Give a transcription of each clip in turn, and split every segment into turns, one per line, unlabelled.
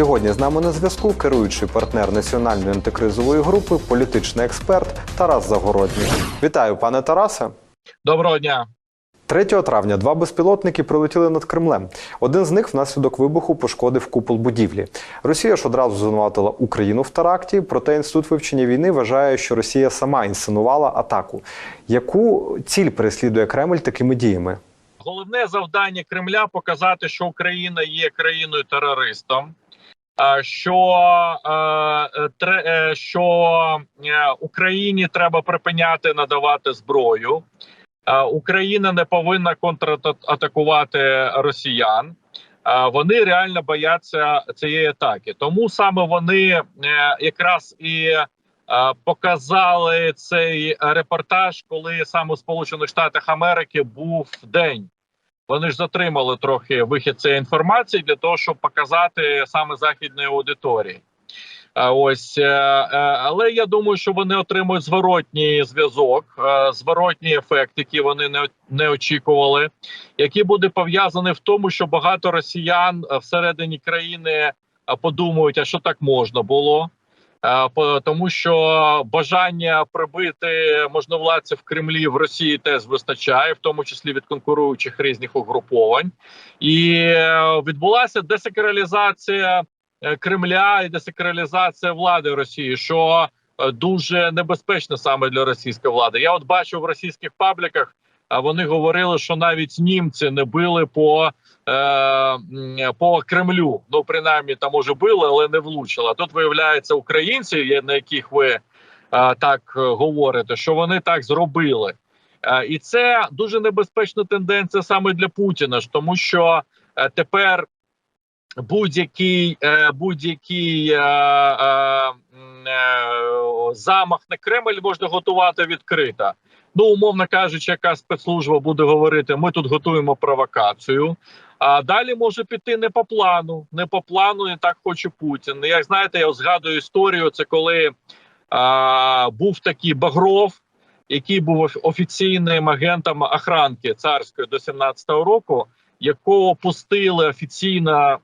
Сьогодні з нами на зв'язку керуючий партнер національної антикризової групи, політичний експерт Тарас Загородній. Вітаю, пане Тарасе.
Доброго дня.
3 травня два безпілотники прилетіли над Кремлем. Один з них внаслідок вибуху пошкодив купол будівлі. Росія ж одразу звинуватила Україну в теракті, проте інститут вивчення війни вважає, що Росія сама інсценувала атаку. Яку ціль переслідує Кремль такими діями?
Головне завдання Кремля показати, що Україна є країною терористом. А, Що, е, е, е, що е, Україні треба припиняти надавати зброю, Е, Україна не повинна контратакувати росіян. Е, Вони реально бояться цієї атаки. Тому саме вони е, якраз і е, показали цей репортаж, коли саме у Сполучених Штатах Америки був день. Вони ж затримали трохи вихід цієї інформації для того, щоб показати саме західної аудиторії. Ось, е, е, але я думаю, що вони отримують зворотній зв'язок, е, зворотній ефект, який вони не, очікували, який буде пов'язаний в тому, що багато росіян всередині країни подумають, а що так можна було. Е, Тому що бажання прибити можновладців в Кремлі в Росії теж вистачає, в тому числі від конкуруючих різних угруповань, і е, відбулася десакралізація е, Кремля і десакралізація влади Росії, що дуже небезпечно саме для російської влади. Я от бачу в російських пабліках. А вони говорили, що навіть німці не били по е, по Кремлю. Ну принаймні там може били, але не влучили. Тут виявляється українці, на яких ви е, так е, говорите, що вони так зробили. І це дуже небезпечна тенденція саме для Путіна, тому що тепер будь-який будь-який замах на Кремль можна готувати відкрито. Ну, умовно кажучи, яка спецслужба буде говорити, ми тут готуємо провокацію. А далі може піти не по плану, не по плану, і так хоче Путін. Як знаєте, я згадую історію. Це коли а, був такий Багров, який був офіційним агентом охранки царської до 17-го року, якого пустили офіційно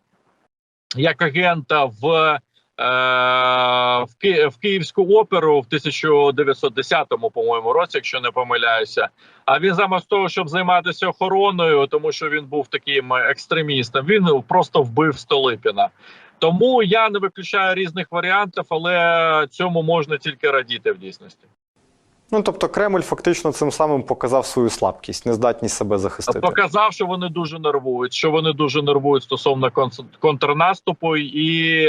як агента в, в, Ки- в Київську оперу в 1910 по-моєму році, якщо не помиляюся. А він замість того, щоб займатися охороною, тому що він був таким екстремістом, він просто вбив Столипіна. Тому я не виключаю різних варіантів, але цьому можна тільки радіти в дійсності.
Ну тобто, Кремль фактично цим самим показав свою слабкість, нездатність себе захистити.
Показав, що вони дуже нервують, що вони дуже нервують стосовно контрнаступу і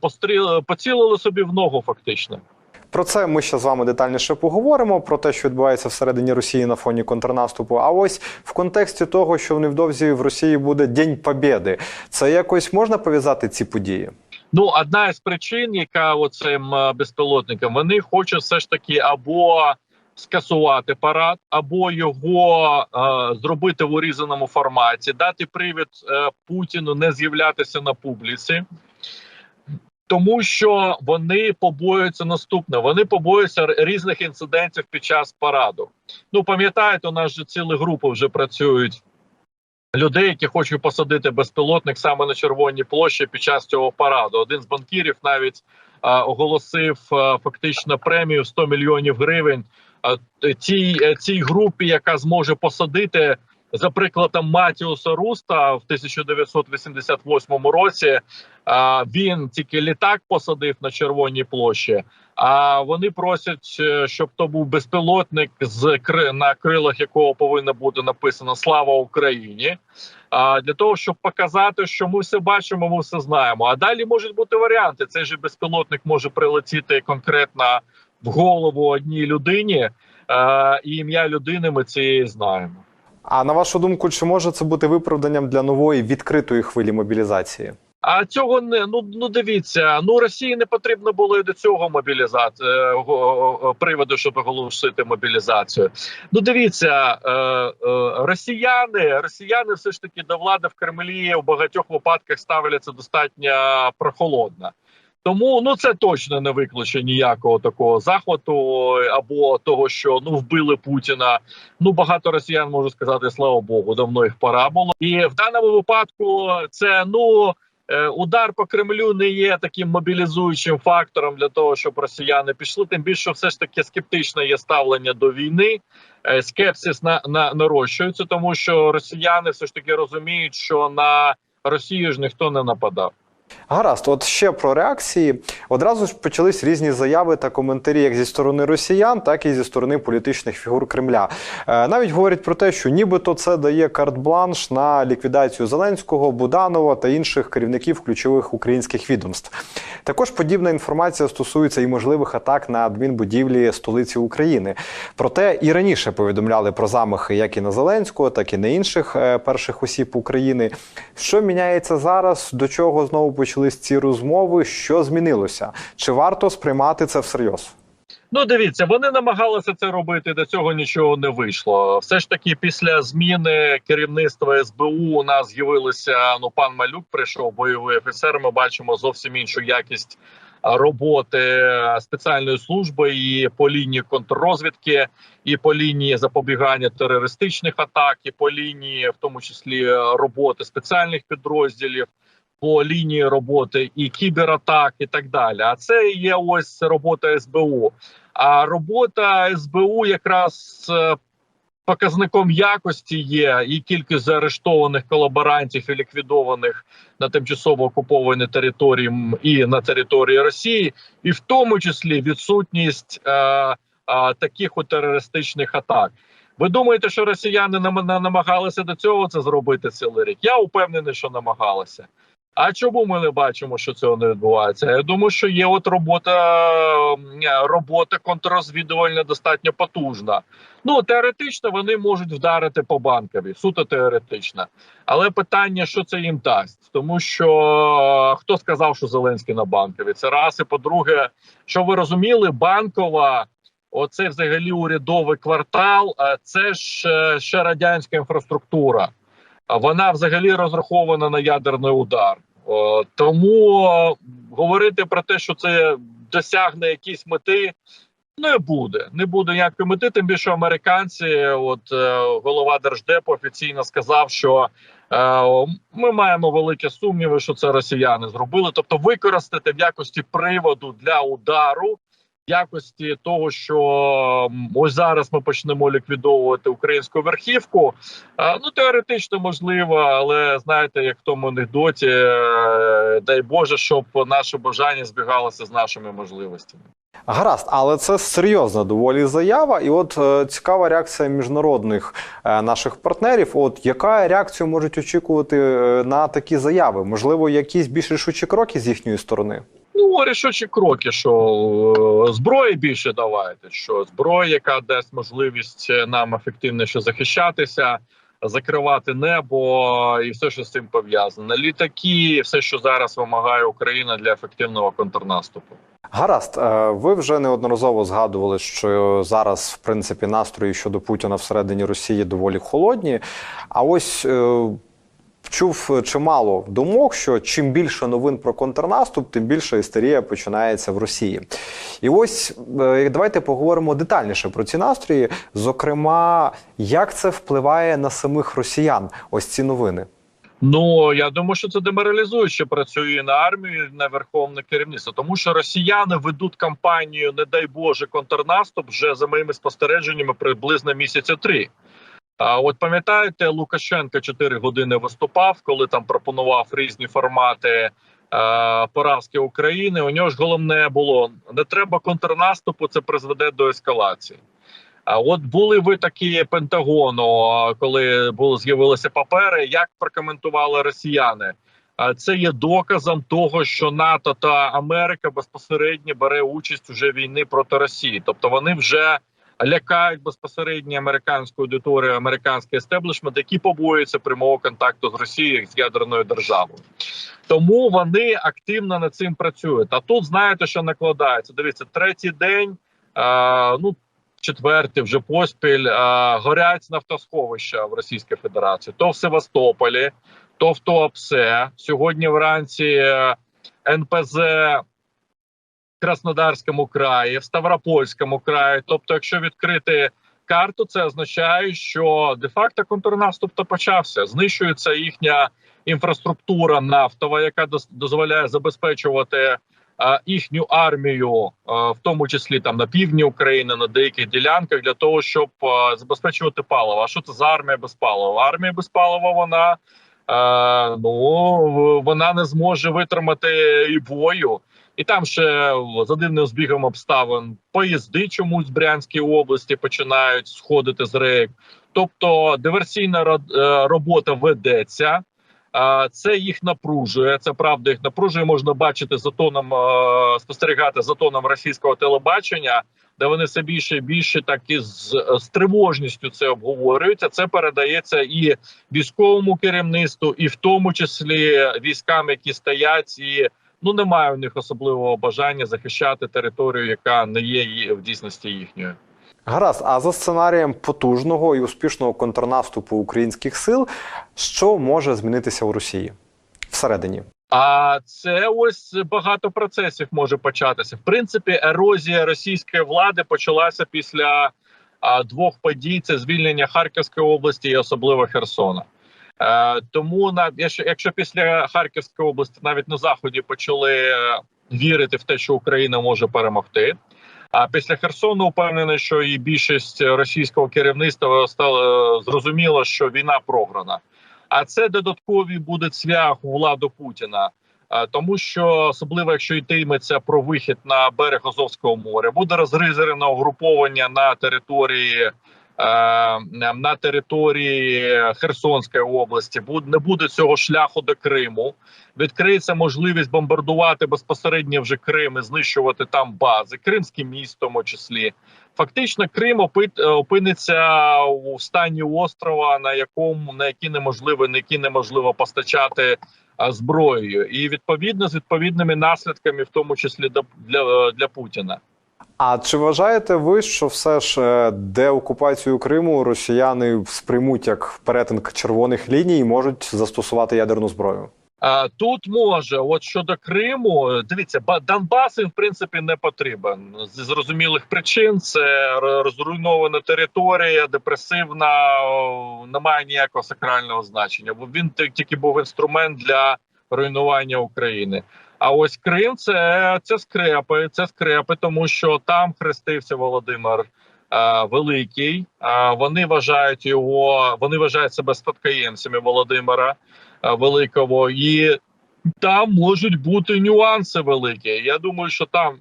постріли поцілили собі в ногу, фактично.
Про це ми ще з вами детальніше поговоримо. Про те, що відбувається всередині Росії на фоні контрнаступу. А ось в контексті того, що невдовзі в Росії буде День Побєди, це якось можна пов'язати ці події?
Ну, одна із причин, яка оцим е, безпілотникам, вони хочуть все ж таки або скасувати парад, або його е, зробити в урізаному форматі, дати привід е, Путіну не з'являтися на публіці. Тому що вони побоюються наступне. Вони побоюються різних інцидентів під час параду. Ну пам'ятаєте, у нас же цілі групи вже працюють людей, які хочуть посадити безпілотник саме на червоній площі під час цього параду. Один з банкірів навіть а, оголосив а, фактично премію 100 мільйонів гривень а, т- цій, е, цій групі, яка зможе посадити. За прикладом Матіуса Руста в 1988 році він тільки літак посадив на червоній площі. А вони просять, е, щоб то був безпілотник, з кри- на крилах якого повинно бути написано Слава Україні. А для того, щоб показати, що ми все бачимо, ми все знаємо. А далі можуть бути варіанти. Цей же безпілотник може прилетіти конкретно в голову одній людині, і ім'я людини ми цієї знаємо.
А на вашу думку, чи може це бути виправданням для нової відкритої хвилі мобілізації?
А цього не ну ну дивіться. Ну Росії не потрібно було і до цього мобілізації приводу, щоб оголосити мобілізацію. Ну дивіться, е, е, росіяни, росіяни все ж таки до влади в Кремлі в багатьох випадках ставляться достатньо прохолодно. Тому ну це точно не викличе ніякого такого захвату або того, що ну вбили Путіна. Ну багато росіян можу сказати, слава Богу, давно їх пора було. І в даному випадку це ну е, удар по Кремлю не є таким мобілізуючим фактором для того, щоб росіяни пішли. Тим більше, все ж таки скептичне є ставлення до війни. Е, Скепсис на, на нарощується, тому що росіяни все ж таки розуміють, що на Росію ж ніхто не нападав.
Гаразд, от ще про реакції. Одразу ж почались різні заяви та коментарі як зі сторони росіян, так і зі сторони політичних фігур Кремля. Е, навіть говорять про те, що нібито це дає карт-бланш на ліквідацію Зеленського, Буданова та інших керівників ключових українських відомств. Також подібна інформація стосується і можливих атак на адмінбудівлі столиці України. Проте і раніше повідомляли про замахи як і на Зеленського, так і на інших е, перших осіб України. Що міняється зараз? До чого знову почались ці розмови? Що змінилося? Чи варто сприймати це всерйоз?
Ну, дивіться, вони намагалися це робити. До цього нічого не вийшло. Все ж таки, після зміни керівництва СБУ у нас з'явилися. Ну, пан Малюк прийшов бойовий офіцер. Ми бачимо зовсім іншу якість роботи спеціальної служби і по лінії контррозвідки, і по лінії запобігання терористичних атак, і по лінії, в тому числі, роботи спеціальних підрозділів. По лінії роботи і кібератак, і так далі. А це є ось робота СБУ. А робота СБУ якраз е, показником якості є і кількість заарештованих колаборантів і ліквідованих на тимчасово окупованій території і на території Росії, і в тому числі відсутність е, е, таких от терористичних атак. Ви думаєте, що росіяни нам нам- намагалися до цього це зробити цілий рік? Я упевнений, що намагалися. А чому ми не бачимо, що цього не відбувається? Я думаю, що є от робота е, робота контррозвідувальна достатньо потужна. Ну теоретично вони можуть вдарити по банкові, суто теоретично. Але питання, що це їм дасть, тому що е, хто сказав, що Зеленський на банкові? Це раз і по-друге, що ви розуміли, банкова. Оце взагалі урядовий квартал. Це ж е, ще радянська інфраструктура. Вона взагалі розрахована на ядерний удар. Тому е, говорити про те, що це досягне якісь мети, не буде. Не буде ніякої мети. Тим більше американці, от е, голова держдепу офіційно сказав, що е, ми маємо великі сумніви, що це росіяни зробили. Тобто, використати в якості приводу для удару. Якості того, що ось зараз ми почнемо ліквідовувати українську верхівку. Ну теоретично можливо, але знаєте, як в тому анекдоті, е, дай Боже, щоб наше бажання збігалося з нашими можливостями.
Гаразд, але це серйозна доволі заява. І от е, цікава реакція міжнародних е, наших партнерів. От яка реакцію можуть очікувати е, на такі заяви? Можливо, якісь більш рішучі кроки з їхньої сторони?
Ну, рішучі кроки, що е, зброї більше давайте. Що зброя, яка дасть можливість е, нам ефективніше захищатися, закривати небо і все, що з цим пов'язано. Літаки, все, що зараз вимагає Україна для ефективного контрнаступу.
Гаразд, е, ви вже неодноразово згадували, що зараз, в принципі, настрої щодо Путіна всередині Росії доволі холодні. А ось чув чимало думок, що чим більше новин про контрнаступ, тим більше істерія починається в Росії. І ось е, давайте поговоримо детальніше про ці настрої. Зокрема, як це впливає на самих росіян, ось ці новини.
Ну я думаю, що це деморалізуюче працює на армію, на верховне керівництво, тому що росіяни ведуть кампанію, не дай Боже, контрнаступ вже за моїми спостереженнями приблизно місяця три. А от пам'ятаєте, Лукашенко 4 години виступав, коли там пропонував різні формати е, поразки України. У нього ж головне було не треба контрнаступу, це призведе до ескалації. А от були ви такі Пентагону, коли були з'явилися папери, як прокоментували росіяни? А Це є доказом того, що НАТО та Америка безпосередньо бере участь уже війни проти Росії, тобто вони вже лякають безпосередньо американську аудиторію, американський естеблішмент, які побоюються прямого контакту з Росією з ядерною державою. Тому вони активно над цим працюють. А тут знаєте, що накладається. Дивіться, третій день. А, ну четвертий вже поспіль а, горять нафтосховища в Російській Федерації. То в Севастополі, то в Туапсе. Сьогодні вранці е, НПЗ Краснодарському краї, в Ставропольському краї. Тобто, якщо відкрити карту, це означає, що де-факто контрнаступ то почався. Знищується їхня інфраструктура нафтова, яка дозволяє забезпечувати їхню армію, в тому числі там на півдні України, на деяких ділянках, для того, щоб забезпечувати паливо. А що це за армія без палива? Армія без палива вона ну вона не зможе витримати і бою. І там ще за дивним збігом обставин поїзди чомусь в Брянській області починають сходити з рейк. Тобто диверсійна е, робота ведеться. Це їх напружує. Це правда їх напружує. Можна бачити за тоном е, спостерігати за тоном російського телебачення, де вони все більше і більше так і з, з тривожністю це обговорюють. А Це передається і військовому керівництву, і в тому числі військам, які стоять, і ну немає у них особливого бажання захищати територію, яка не є в дійсності їхньою.
Гаразд, а за сценарієм потужного і успішного контрнаступу українських сил, що може змінитися у Росії всередині?
А це ось багато процесів може початися. В принципі, ерозія російської влади почалася після а, двох подій: це звільнення Харківської області і особливо Херсона. Е, тому на якщо, після Харківської області навіть на заході почали е, вірити в те, що Україна може перемогти. А після Херсону впевнений, що і більшість російського керівництва стало зрозуміло, що війна програна. А це додатковий буде цвях у владу Путіна. Е, Тому що особливо якщо йтиметься про вихід на берег Азовського моря, буде розрізане угруповання на території е, на території Херсонської області. Не буде цього шляху до Криму. Відкриється можливість бомбардувати безпосередньо вже Крим і знищувати там бази, Кримське місто, в тому числі. Фактично, Крим опит- опиниться у стані острова, на якому на який неможливо, на який неможливо постачати зброєю, і відповідно з відповідними наслідками, в тому числі для, для Путіна.
А чи вважаєте ви, що все ж е, деокупацію Криму росіяни сприймуть як перетин червоних ліній і можуть застосувати ядерну зброю?
Тут може, от щодо Криму, дивіться, Ба- Донбас в принципі не потрібен з зрозумілих причин. Це розруйнована територія, депресивна, немає ніякого сакрального значення, бо він ті- тільки був інструмент для руйнування України. А ось Крим це, це скрепи, це скрепи, тому що там хрестився Володимир е, Великий. Е, вони вважають його, вони вважають себе спадкоємцями Володимира е, Великого, і там можуть бути нюанси великі. Я думаю, що там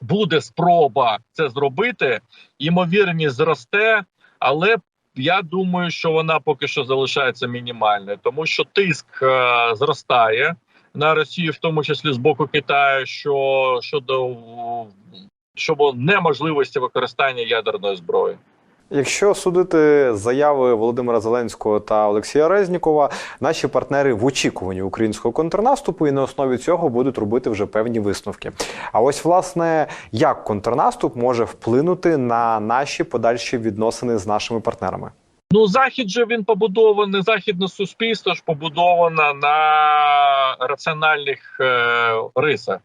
буде спроба це зробити, ймовірність зросте, але я думаю, що вона поки що залишається мінімальною, тому що тиск е, зростає на Росію, в тому числі з боку Китаю, що щодо щодо неможливості використання ядерної зброї.
Якщо судити заяви Володимира Зеленського та Олексія Резнікова, наші партнери в очікуванні українського контрнаступу і на основі цього будуть робити вже певні висновки. А ось власне як контрнаступ може вплинути на наші подальші відносини з нашими партнерами?
Ну, захід же він побудований, західне суспільство ж побудовано на раціональних е, рисах.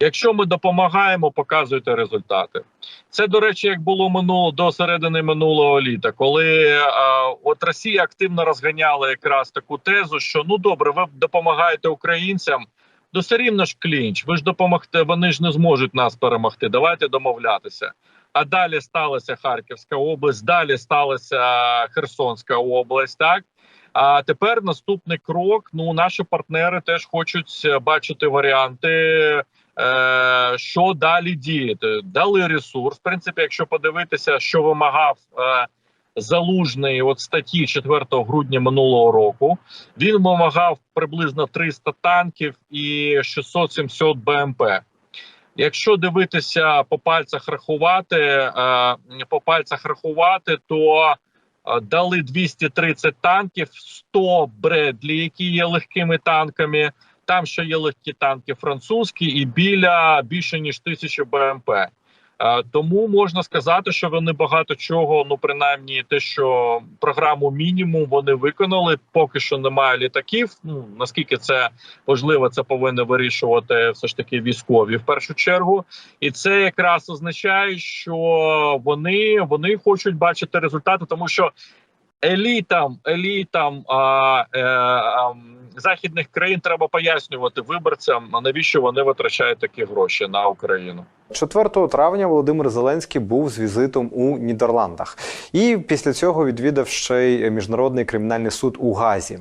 Якщо ми допомагаємо, показуйте результати. Це, до речі, як було минуло до середини минулого літа, коли е, от Росія активно розганяла якраз таку тезу, що ну добре, ви допомагаєте українцям, до все рівно ж клінч. Ви ж допомогте, вони ж не зможуть нас перемогти. Давайте домовлятися. А далі сталася Харківська область, далі сталася Херсонська область. Так а тепер наступний крок. Ну наші партнери теж хочуть е, бачити варіанти, що далі діяти. Дали ресурс. В принципі, якщо подивитися, що вимагав. Е, Залужний от статті 4 грудня минулого року він вимагав приблизно 300 танків і 600-700 БМП. Якщо дивитися по пальцях рахувати, е, по пальцях рахувати, то е, дали 230 танків, 100 Бредлі, які є легкими танками. Там ще є легкі танки французькі, і біля більше ніж тисячі БМП. Е, Тому можна сказати, що вони багато чого, ну принаймні, те, що програму мінімум вони виконали. Поки що немає літаків. Ну наскільки це важливо, це повинні вирішувати все ж таки військові в першу чергу, і це якраз означає, що вони, вони хочуть бачити результати, тому що. Елітам, елітам а, е, а, західних країн треба пояснювати виборцям, навіщо вони витрачають такі гроші на Україну.
4 травня Володимир Зеленський був з візитом у Нідерландах і після цього відвідав ще й міжнародний кримінальний суд у Газі.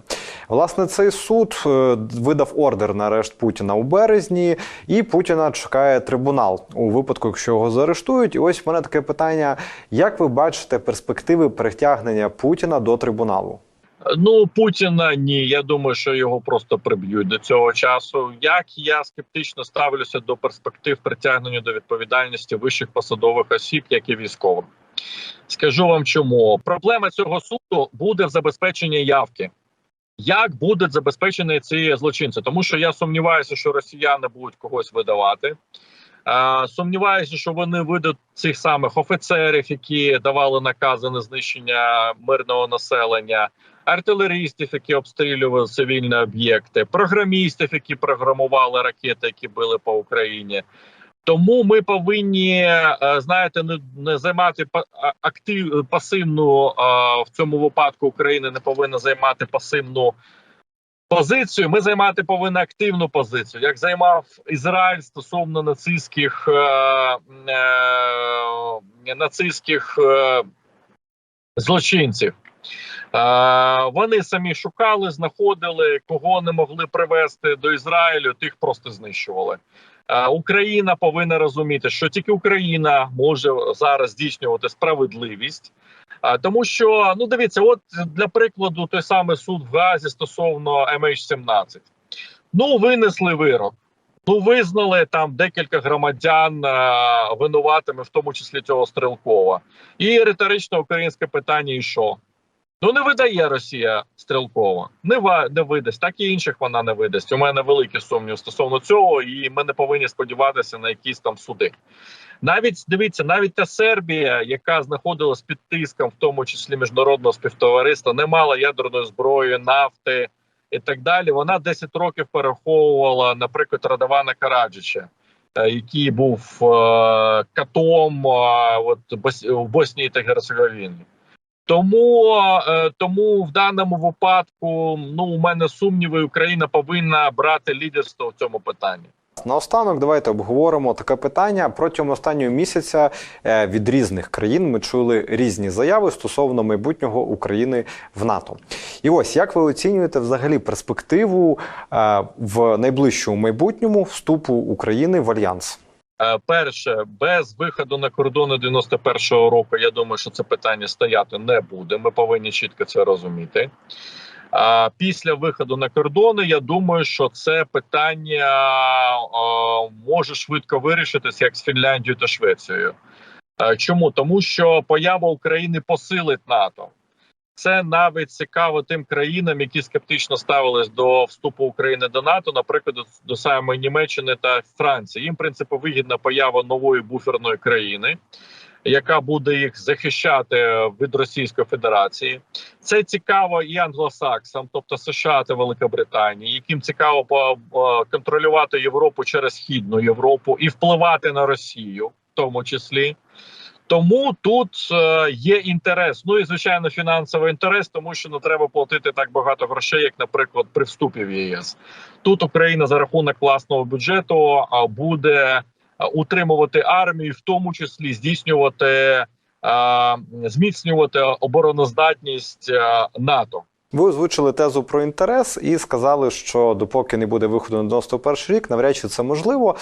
Власне, цей суд е, видав ордер на арешт Путіна у березні, і Путіна чекає трибунал у випадку, якщо його заарештують. І ось в мене таке питання: як ви бачите перспективи притягнення Путіна до трибуналу?
Ну Путіна ні. Я думаю, що його просто приб'ють до цього часу. Як я скептично ставлюся до перспектив притягнення до відповідальності вищих посадових осіб, як і військових. Скажу вам чому проблема цього суду буде в забезпеченні явки. Як будуть забезпечені ці злочинці? Тому що я сумніваюся, що росіяни будуть когось видавати. Сумніваюся, що вони видадуть цих самих офіцерів, які давали накази на знищення мирного населення, артилерістів, які обстрілювали цивільні об'єкти, програмістів, які програмували ракети, які били по Україні. Тому ми повинні е, знаєте, не, не займати актив пасивну е, в цьому випадку Україна не повинна займати пасивну позицію. Ми займати повинні активну позицію, як займав Ізраїль стосовно нацистських е, нацистських злочинців. Вони самі шукали, знаходили, кого не могли привезти до Ізраїлю, тих просто знищували. Україна повинна розуміти, що тільки Україна може зараз здійснювати справедливість. Тому що ну дивіться, от для прикладу, той самий суд в Газі стосовно MH17. Ну, винесли вирок. Ну, визнали там декілька громадян а, винуватими, в тому числі цього Стрелкова. І риторичне українське питання: і що? Ну не видає Росія Стрелкова, не ва не видасть, так і інших вона не видасть. У мене великі сумніви стосовно цього, і ми не повинні сподіватися на якісь там суди. Навіть дивіться, навіть та Сербія, яка знаходилась під тиском, в тому числі міжнародного співтовариства, не мала ядерної зброї, нафти і так далі. Вона 10 років переховувала, наприклад, Радована Караджича, е, який був е, катом е, от в Боснії та Герцеговіні. Тому, е, тому в даному випадку ну у мене сумніви, Україна повинна брати лідерство в цьому питанні.
Наостанок, давайте обговоримо таке питання. Протягом останнього місяця е, від різних країн ми чули різні заяви стосовно майбутнього України в НАТО. І ось як ви оцінюєте взагалі перспективу е, в найближчому майбутньому вступу України в альянс?
Е, Перше, без виходу на кордони 91-го року, я думаю, що це питання стояти не буде. Ми повинні чітко це розуміти. А після виходу на кордони, я думаю, що це питання е, може швидко вирішитися як з Фінляндією та Швецією. Е, Чому? Тому що поява України посилить НАТО. Це навіть цікаво тим країнам, які скептично ставились до вступу України до НАТО, наприклад, до, самої Німеччини та Франції. Їм в принципі вигідна поява нової буферної країни, яка буде їх захищати від Російської Федерації. Це цікаво і англосаксам, тобто США та Великобританії, яким цікаво по- контролювати Європу через східну Європу і впливати на Росію, в тому числі. Тому тут е, є інтерес. Ну і звичайно, фінансовий інтерес, тому що не треба платити так багато грошей, як, наприклад, при вступі в ЄС. Тут Україна за рахунок власного бюджету буде утримувати армію, в тому числі здійснювати зміцнювати обороноздатність а, НАТО.
Ви озвучили тезу про інтерес і сказали, що допоки не буде виходу на 91 рік, навряд чи це можливо.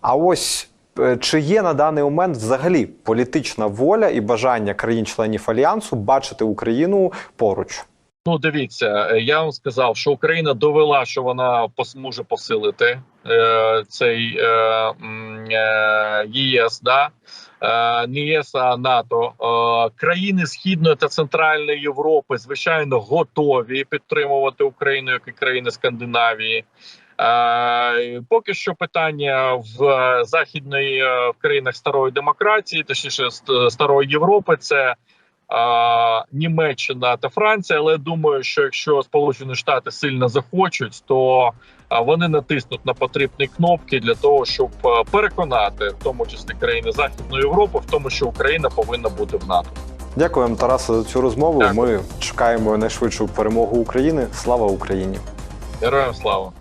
А ось е, чи є на даний момент взагалі політична воля і бажання країн-членів альянсу бачити Україну поруч?
Ну, дивіться, е, я вам сказав, що Україна довела, що вона може посилити е, цей е, е, ЄС, да? е, не ЄС, а НАТО. Е, країни Східної та Центральної Європи, звичайно, готові підтримувати Україну, як і країни Скандинавії. Е, поки що питання в е, західної е, в країнах старої демократії, точніше старої Європи, це Німеччина та Франція. Але думаю, що якщо Сполучені Штати сильно захочуть, то вони натиснуть на потрібні кнопки для того, щоб переконати, в тому числі країни Західної Європи, в тому, що Україна повинна бути в НАТО.
Дякуємо, Тарасе, за цю розмову.
Дякую.
Ми чекаємо найшвидшу перемогу України. Слава Україні!
Героям слава!